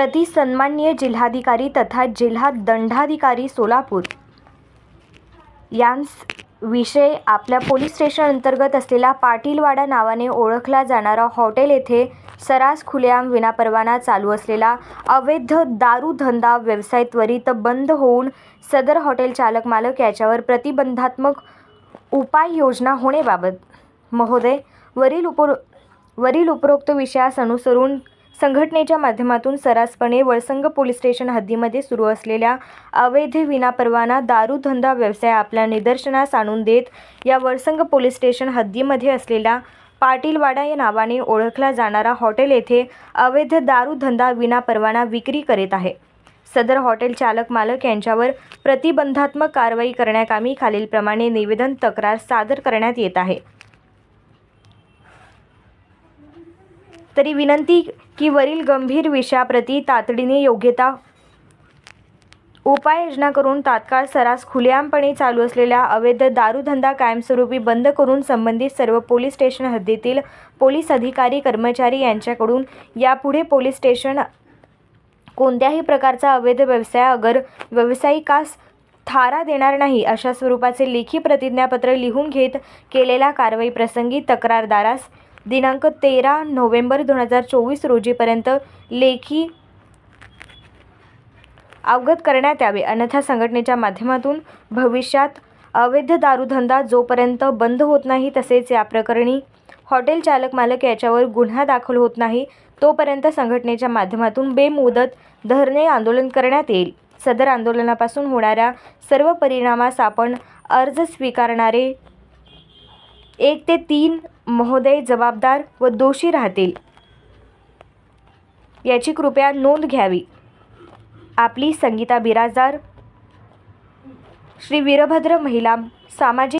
प्रतिसन्मान्य जिल्हाधिकारी तथा जिल्हा दंडाधिकारी सोलापूर. यांस विषय आपल्या पोलीस स्टेशन अंतर्गत असलेला पाटीलवाडा नावाने ओळखला जाणारा हॉटेल येथे सरास खुलेआम विनापरवाना चालू असलेला अवैध दारू धंदा व्यवसाय त्वरित बंद होऊन सदर हॉटेल चालक मालक याच्यावर प्रतिबंधात्मक उपाययोजना होणेबाबत महोदय वरील उपरो वरील उपरोक्त विषयास अनुसरून संघटनेच्या माध्यमातून सर्रासपणे वळसंग पोलीस स्टेशन हद्दीमध्ये सुरू असलेल्या अवैध विनापरवाना दारू धंदा व्यवसाय आपल्या निदर्शनास आणून देत या वळसंग पोलीस स्टेशन हद्दीमध्ये असलेला पाटीलवाडा या नावाने ओळखला जाणारा हॉटेल येथे अवैध दारू धंदा विनापरवाना विक्री करीत आहे. सदर हॉटेल चालक मालक यांच्यावर प्रतिबंधात्मक कारवाई करण्याकामी खालीलप्रमाणे निवेदन तक्रार सादर करण्यात येत आहे. तरी विनंती की वरील गंभीर विषयाप्रती तातडीने योग्यता उपाययोजना करून तात्काळ सरास खुलेआमपणे चालू असलेल्या अवैध दारूधंदा कायमस्वरूपी बंद करून संबंधित सर्व पोलीस स्टेशन हद्दीतील पोलीस अधिकारी कर्मचारी यांच्याकडून यापुढे पोलीस स्टेशन कोणत्याही प्रकारचा अवैध व्यवसाय अगर व्यावसायिकास थारा देणार नाही अशा स्वरूपाचे लेखी प्रतिज्ञापत्र लिहून घेत केलेल्या कारवाई प्रसंगी तक्रारदारास दिनांक तेरा नोव्हेंबर दोन हजार चोवीस रोजीपर्यंत लेखी अवगत करण्यात यावे. अन्यथा संघटनेच्या माध्यमातून भविष्यात अवैध दारूधंदा जोपर्यंत बंद होत नाही तसेच या प्रकरणी हॉटेल चालक मालक याच्यावर गुन्हा दाखल होत नाही तोपर्यंत संघटनेच्या माध्यमातून बेमुदत धरणे आंदोलन करण्यात येईल. सदर आंदोलनापासून होणाऱ्या सर्व परिणामास आपण अर्ज स्वीकारणारे एक ते तीन महोदय जबाबदार व दोषी राहतील. याची कृपया नोंद घ्यावी. आपली संगीता बिराजदार श्री वीरभद्र महिला सामाजिक